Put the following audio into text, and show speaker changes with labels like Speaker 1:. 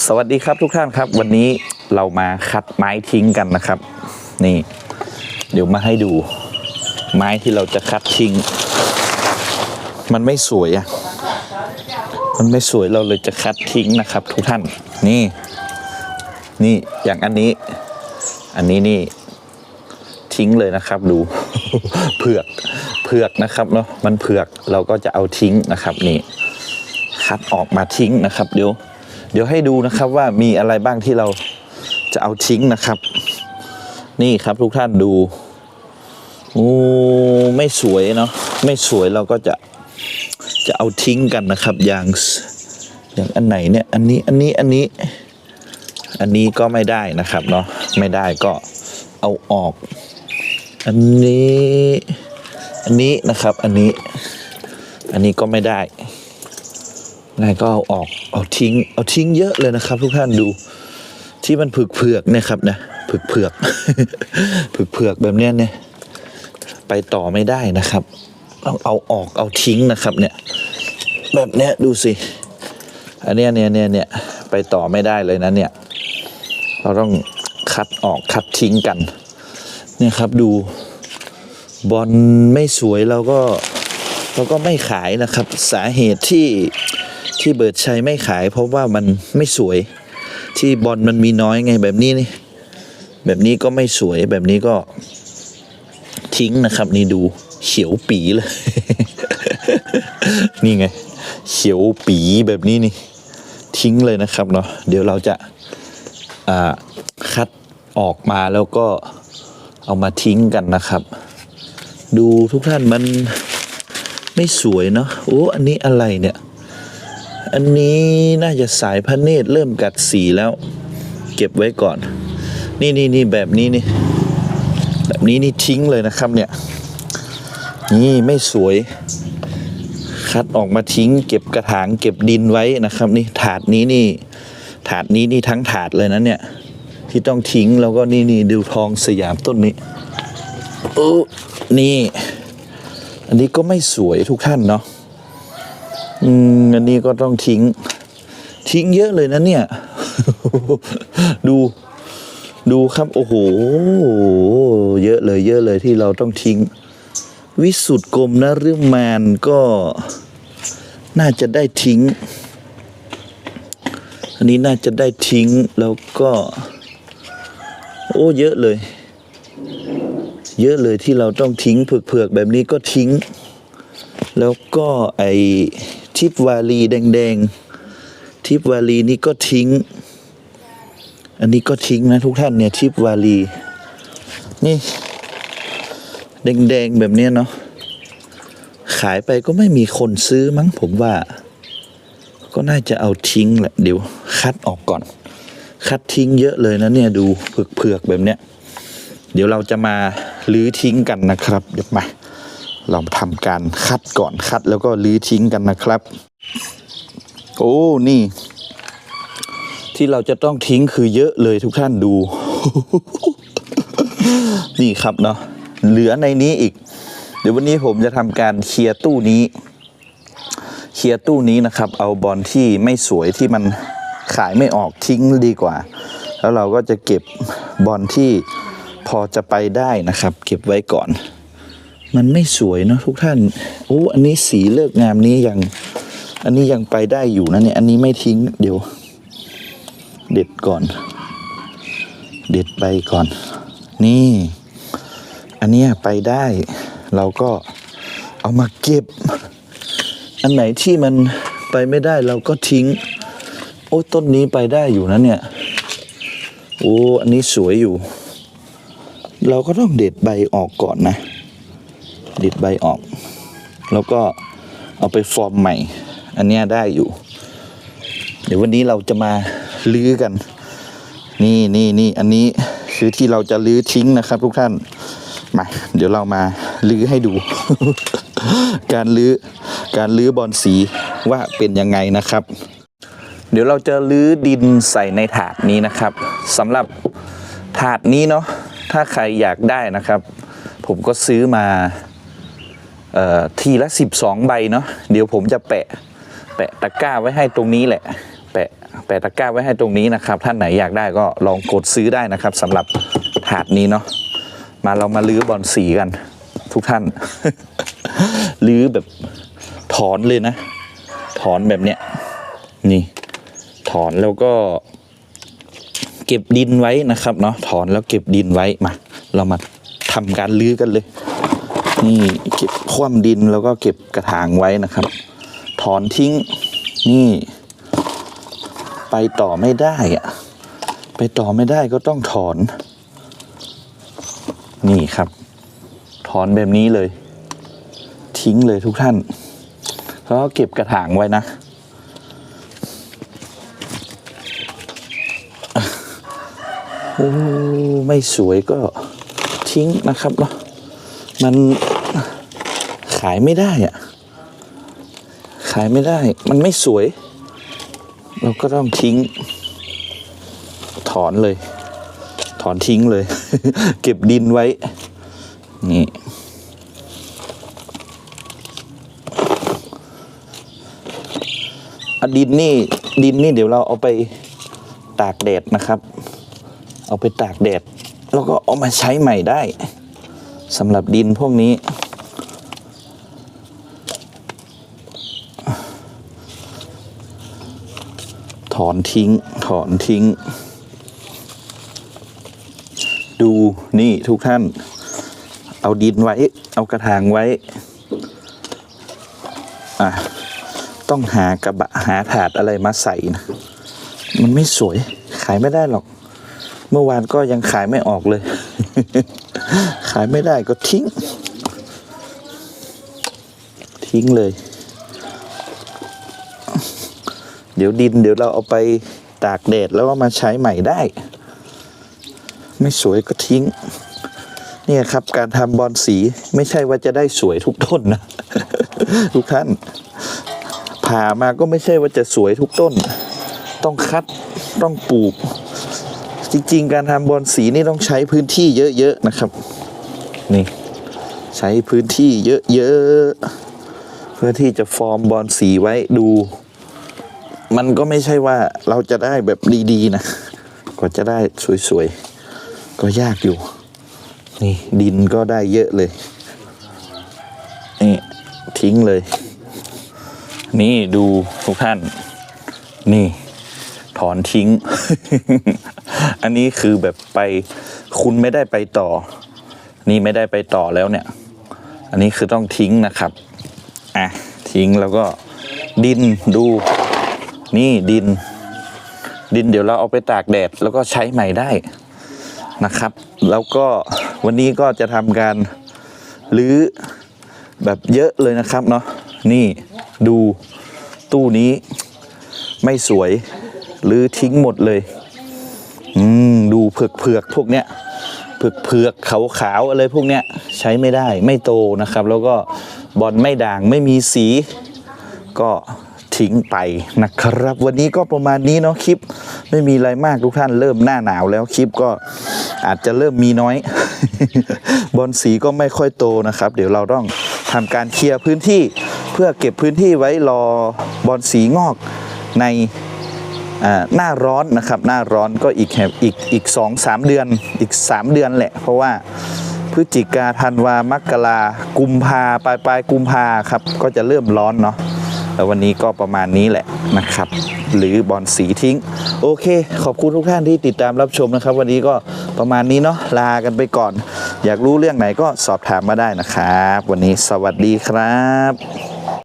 Speaker 1: สวัสดีครับทุกท่านครับ วันนี้เรามาคัดไม้ทิ้งกันนะครับ นี่ เดี๋ยวมาให้ดู ไม้ที่เราจะคัดทิ้ง มันไม่สวยอะมันไม่สวยเราเลยจะคัดทิ้งนะครับ ทุกท่านนี่ นี่อย่างอันนี้ อันนี้นี่ทิ้งเลยนะครับ ดูเผือกเผือกนะครับเนาะมันเผือกเราก็จะเอาทิ้งนะครับ นี่ คัดออกมาทิ้งนะครับเดี๋ยว เดี๋ยวให้ดูนะครับว่ามีอะไรบ้างที่เราจะเอาทิ้งนะครับ นี่ครับทุกท่านดูโอ้ไม่สวยเนาะไม่สวยเราก็จะจะเอาทิ้งกันนะครับ อย่างอย่างอันไหนเนี่ย อันนี้อันนี้อันนี้ อันนี้ก็ไม่ได้นะครับเนาะไม่ได้ก็เอาออก อันนี้ อันนี้นะครับ อันนี้ อันนี้ก็ไม่ได้ นายก็เอาออกเอาทิ้ง เอาทิ้งเยอะเลยนะครับ ทุกท่านดูที่มันผึกเผือกนี่ยครับนะผึกเผือกผึกเผือกแบบเนี้ยเนี่ยไปต่อไม่ได้นะครับต้องเอาออกเอาทิ้งนะครับเนี่ยแบบเนี้ยดูสิอันเนี้ยเนี่ยเนี่ยเนี่ยไปต่อไม่ได้เลยนะเนี่ยเราต้องคัดออกคัดทิ้งกันเนี่ยครับดูบอลไม่สวยเราก็เราก็ไม่ขายนะครับ สาเหตุที่ ที่เบิร์ดชัยไม่ขาย เพราะว่ามันไม่สวย ที่บอลมันมีน้อยไงแบบนี้นี่แบบนี้ก็ไม่สวยแบบนี้ก็ทิ้งนะครับ นี่ดูเขียวปีเลย นี่ไง เขียวปีแบบนี้นี่ ทิ้งเลยนะครับเนาะเดี๋ยวเราจะอ่าคัดออกมาแล้วก็เอามาทิ้งกันนะครับ ดูทุกท่านมันไม่สวยเนาะโอ้อันนี้อะไรเนี่ย อันนี้น่าจะสายพระเนตรเริ่มกัดสีแล้ว เก็บไว้ก่อน นี่นี่นี่แบบนี้นี่ แบบนี้นี่ทิ้งเลยนะครับเนี่ย นี่ไม่สวย คัดออกมาทิ้ง เก็บกระถางเก็บดินไว้นะครับ นี่ถาดนี้นี่ ถาดนี้นี่ทั้งถาดเลยนะเนี่ย ที่ต้องทิ้งแล้วก็นี่นี่ดูทองสยามต้นนี้โอ้นี่ อันนี้ก็ไม่สวยทุกท่านเนาะ อืมอันนี้ก็ต้องทิ้ง ทิ้งเยอะเลยนะเนี่ย ดู ดูครับ โอ้โห เยอะเลยเยอะเลยที่เราต้องทิ้ง วิสุทธ์กรมนฤมานก็น่าจะได้ทิ้ง อันนี้น่าจะได้ทิ้งแล้วก็ โอ้เยอะเลย เยอะเลยที่เราต้องทิ้งเผือกๆแบบนี้ก็ทิ้ง แล้วก็ไอทิพวาลีแดงๆ ทิพวาลีนี่ก็ทิ้ง อันนี้ก็ทิ้งนะทุกท่านเนี่ยทิพวาลี นี่ แดงๆ แบบเนี้ยเนาะขายไปก็ไม่มีคนซื้อมั้งผมว่า ก็น่าจะเอาทิ้งแหละเดี๋ยว คัดออกก่อน คัดทิ้งเยอะเลยนะเนี่ยดูเผือกๆแบบเนี้ยเดี๋ยวเราจะมาลื้อทิ้งกันนะครับเดี๋ยวมา เราทำการคัดก่อนคัดแล้วก็ลื้อทิ้งกันนะครับ โอ้นี่ ที่เราจะต้องทิ้งคือเยอะเลยทุกท่านดู นี่ครับเนาะเหลือในนี้อีก เดี๋ยววันนี้ผมจะทำการเคลียร์ตู้นี้ เคลียร์ตู้นี้นะครับ เอาบอลที่ไม่สวยที่มันขายไม่ออกทิ้งดีกว่า แล้วเราก็จะเก็บบอลที่พอจะไปได้นะครับ เก็บไว้ก่อน มันไม่สวยเนาะทุกท่านโอ้อันนี้สีเลิกงามนี้ยัง อันนี้ยังไปได้อยู่นะเนี่ย อันนี้ไม่ทิ้งเดี๋ยว เด็ดก่อน เด็ดไปก่อน นี่ อันเนี้ยไปได้ เราก็เอามาเก็บ อันไหนที่มันไปไม่ได้เราก็ทิ้ง โอ้ต้นนี้ไปได้อยู่นะเนี่ย โอ้อันนี้สวยอยู่ เราก็ต้องเด็ดใบออกก่อนนะ ด็ดใบออก แล้วก็เอาไปฟอร์มใหม่ อันนี้ได้อยู่ เดี๋ยววันนี้เราจะมาลื้อกัน นี่นี่นี่อันนี้คือที่เราจะลื้อทิ้งนะครับ ทุกท่านมาเดี๋ยวเรามาลื้อให้ดู การลื้อการลื้อบอลสีว่าเป็นยังไงนะครับ เดี๋ยวเราจะลื้อดินใส่ในถาดนี้นะครับสำหรับถาดนี้เนาะถ้าใครอยากได้นะครับ ผมก็ซื้อมา ทีละ 12 ใบเนาะเดี๋ยวผมจะแปะแปะตะกร้าไว้ให้ตรงนี้แหละ แปะแปะตะกร้าไว้ให้ตรงนี้นะครับ ท่านไหนอยากได้ก็ลองกดซื้อได้นะครับสำหรับถาดนี้เนาะมาเรามาลื้อบอลสีกัน ทุกท่านลื้อแบบถอนเลยนะ ถอนแบบเนี้ยนี่ถอนแล้วก็ เก็บดินไว้นะครับเนาะถอนแล้วเก็บดินไว้มา เรามาทำการลื้อกันเลย นี่เก็บคว่ำดินแล้วก็เก็บกระถางไว้นะครับ ถอนทิ้งนี่ ไปต่อไม่ได้อะไปต่อไม่ได้ก็ต้องถอน นี่ครับ ถอนแบบนี้เลย ทิ้งเลยทุกท่านแล้วก็เก็บกระถางไว้นะโอ้ไม่สวยก็ทิ้งนะครับเนาะมัน ขายไม่ได้อะขายไม่ได้ มันไม่สวย เราก็ต้องทิ้ง ถอนเลย ถอนทิ้งเลย เก็บดินไว้ นี่อะดินนี่ดินนี่เดี๋ยวเราเอาไปตากแดดนะครับ เอาไปตากแดด แล้วก็เอามาใช้ใหม่ได้สำหรับดินพวกนี้ ถอนทิ้ง ถอนทิ้ง ดูนี่ทุกท่าน เอาดินไว้ เอากระถางไว้ อะ ต้องหากระบะหาถาดอะไรมาใส่นะมันไม่สวย ขายไม่ได้หรอก เมื่อวานก็ยังขายไม่ออกเลย ขายไม่ได้ก็ทิ้ง ทิ้งเลย เดี๋ยวดินเดี๋ยวเราเอาไปตากแดดแล้วก็มาใช้ใหม่ได้ ไม่สวยก็ทิ้ง เนี่ยครับการทำบอลสีไม่ใช่ว่าจะได้สวยทุกต้นนะ ทุกท่าน ผ่ามาก็ไม่ใช่ว่าจะสวยทุกต้น ต้องคัดต้องปลูก จริง ๆ การทำบอลสีนี่ต้องใช้พื้นที่เยอะๆนะครับ นี่ ใช้พื้นที่เยอะๆเพื่อที่จะฟอร์มบอลสีไว้ดู มันก็ไม่ใช่ว่าเราจะได้แบบดีๆนะกว่าจะได้สวยๆ ก็ยากอยู่ นี่ดินก็ได้เยอะเลย นี่ทิ้งเลย นี่ดูทุกท่าน นี่ ถอนทิ้ง อันนี้คือแบบไปคุณไม่ได้ไปต่อ นี่ไม่ได้ไปต่อแล้วเนี่ย อันนี้คือต้องทิ้งนะครับ อะ ทิ้งแล้วก็ดินดู นี่ดิน ดินเดี๋ยวเราเอาไปตากแดดแล้วก็ใช้ใหม่ได้นะครับ แล้วก็วันนี้ก็จะทำการรื้อแบบเยอะเลยนะครับเนาะนี่ดูตู้นี้ไม่สวยหรือทิ้งหมดเลย อืม ดูเผือกเผือกพวกเนี้ยเผือกเผือกขาวขาวอะไรพวกเนี้ย ใช้ไม่ได้ไม่โตนะครับ แล้วก็บอลไม่ด่างไม่มีสี ก็ ทิ้งไปนะครับ วันนี้ก็ประมาณนี้เนาะคลิปไม่มีอะไรมากทุกท่านเริ่มหน้าหนาวแล้วคลิปก็อาจจะเริ่มมีน้อย บอลสีก็ไม่ค่อยโตนะครับ เดี๋ยวเราต้องทำการเคลียร์พื้นที่เพื่อเก็บพื้นที่ไว้รอบอลสีงอกในหน้าร้อนนะครับ หน้าร้อนก็อีกแอีกอีกสองสามเดือนอีกสามเดือนแหละ เพราะว่าพฤศจิกาธันวามกรากุมภาปลายปลายกุมภาครับ ก็จะเริ่มร้อนเนาะ แล้ววันนี้ก็ประมาณนี้แหละนะครับ หรือบอลสีทิ้ง โอเค ขอบคุณทุกท่านที่ติดตามรับชมนะครับ วันนี้ก็ประมาณนี้เนาะลากันไปก่อน อยากรู้เรื่องไหนก็สอบถามมาได้นะครับ วันนี้สวัสดีครับ